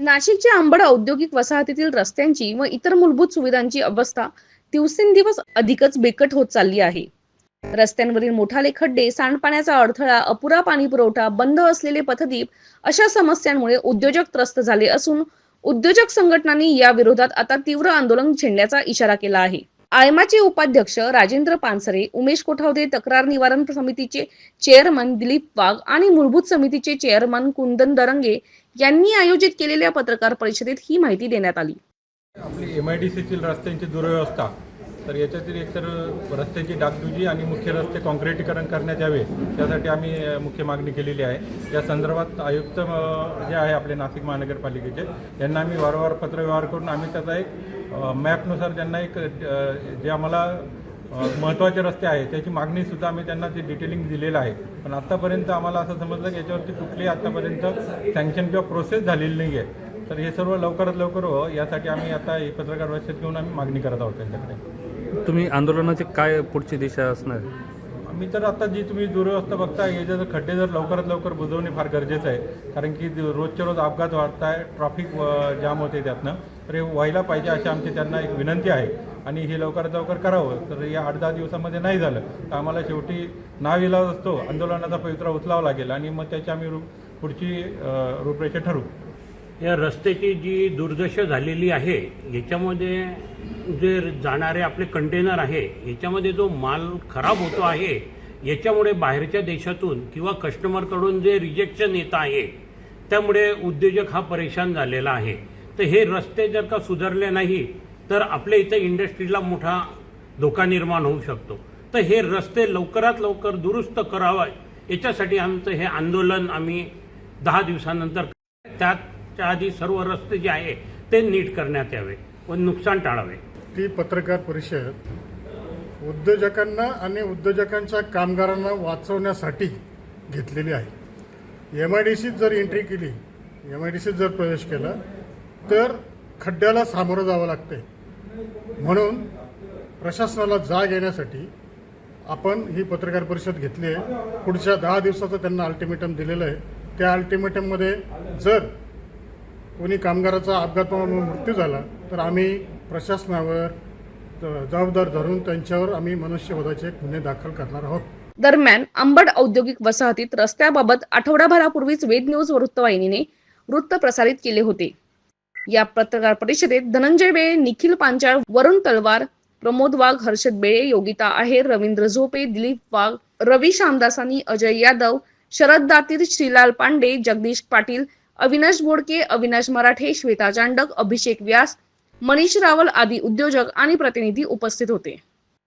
नाशिकच्या अंबड औद्योगिक वसाहतीतील रस्त्यांची व इतर मूलभूत सुविधांची अवस्था दिवसेंदिवस अधिकच बेकट होत चालली आहे. रस्त्यांवरील मोठाले खड्डे सांडपाण्याचा अडथळा अपुरा पाणी पुरवठा बंद असलेले पथदीप अशा समस्यांमुळे उद्योजक त्रस्त झाले असून उद्योजक संघटनांनी या विरोधात आता तीव्र आंदोलन छेडण्याचा इशारा केला आहे. आयमाचे उपाध्यक्ष राजेंद्र पानसरे उमेश कोठावदे तक्रार निवारण समितीचे चेअरमन दिलीप वाघ आणि मूलभूत समितीचे चेअरमन कुंदन दरंगे यांनी आयोजित केलेल्या पत्रकार परिषदेत ही माहिती देण्यात आली. आपली एम आय डी सीतील रस्त्यांची दुर्व्यवस्था तर याच्यातील एकतर रस्त्याची डागडुजी आणि मुख्य रस्ते काँक्रिटीकरण करण्यात यावे त्यासाठी आम्ही मुख्य मागणी केलेली आहे. या संदर्भात आयुक्त जे आहे आपले नाशिक महानगरपालिकेचे यांना आम्ही वारंवार पत्रव्यवहार करून आम्ही त्याचा एक मॅपनुसार त्यांना एक जे आम्हाला महत्त्वाचे रस्ते आहेत त्याची मागणीसुद्धा आम्ही त्यांना ते डिटेलिंग दिलेलं आहे. पण आत्तापर्यंत आम्हाला असं समजलं की याच्यावरती कुठलीही आत्तापर्यंत सँक्शन किंवा प्रोसेस झालेली नाही आहे तर हे सर्व लवकरात लवकर व्हावं यासाठी आम्ही आता ही पत्रकार परिषद घेऊन आम्ही मागणी करत आहोत त्यांच्याकडे. तुम्ही आंदोलनाची काय पुढची दिशा असणार? मी तर आता जी तुम्ही दुरवस्था बघताय याच्यात जर खड्डे जर लवकरात लवकर बुजवणे फार गरजेचं आहे. कारण की रोजच्या रोज अपघात वाढत आहे ट्रॉफिक जाम होते त्यातनं. तर हे व्हायला पाहिजे अशी आमची त्यांना एक विनंती आहे. आणि हे लवकरात लवकर करावं. तर या आठ दहा दिवसामध्ये नाही झालं तर आम्हाला शेवटी नाव इलाज असतो. आंदोलनाचा पवित्रा उचलावा लागेल. आणि मग त्याची आम्ही पुढची रूपरेषा ठरवू या रस्त्याची जी दुर्दशा झालेली आहे याच्यामध्ये जे जाणारे आपले कंटेनर आहे याच्यामध्ये जो माल खराब होतो आहे याच्यामुळे बाहेरच्या देशातून किंवा कस्टमरकडून जे रिजेक्शन येत आहे त्यामुळे उद्योजक हा परेशान झालेला आहे. तर हे रस्ते जर का सुधारले नाही तर आपल्या इथं इंडस्ट्रीला मोठा धोका निर्माण होऊ शकतो. तर हे रस्ते लवकरात लवकर दुरुस्त करावं याच्यासाठी आमचं हे आंदोलन आम्ही दहा दिवसानंतर त्याच्या आधी सर्व रस्ते जे आहे ते नीट करण्यात यावे व नुकसान टाळावे. ती पत्रकार परिषद उद्योजकांना आणि उद्योजकांच्या कामगारांना वाचवण्यासाठी घेतलेली आहे. एम आय डी सीत जर एंट्री केली एम आय डी सीत जर प्रवेश केला तर खड्ड्याला सामोरं जावं लागते. म्हणून प्रशासनाला जाग येण्यासाठी आपण ही पत्रकार परिषद घेतली आहे. पुढच्या दहा दिवसाचं त्यांना अल्टिमेटम दिलेलं आहे. त्या अल्टिमेटममध्ये जर कोणी कामगाराचा अपघातामुळे मृत्यू झाला तर आम्ही प्रशासनावर जबाबदार धरून त्यांच्यावर आम्ही मनुष्यवधाचे गुन्हे दाखल करणार आहोत. दरम्यान अंबड औद्योगिक वसाहतीत रस्त्याबाबत आठवडाभरापूर्वीच वेद न्यूज वृत्तवाहिनीने वृत्त प्रसारित केले होते. या पत्रकार परिषदेत धनंजय बेळे निखिल पांचाळ वरुण तलवार प्रमोद वाघ हर्षद बेळे योगिता आहेर रवींद्र झोपे दिलीप वाघ रवी शामदासानी अजय यादव शरद दातीर श्रीलाल पांडे जगदीश पाटील अविनाश बोडके अविनाश मराठे श्वेता चांडक अभिषेक व्यास मनीष रावल आदी उद्योजक आणि प्रतिनिधी उपस्थित होते.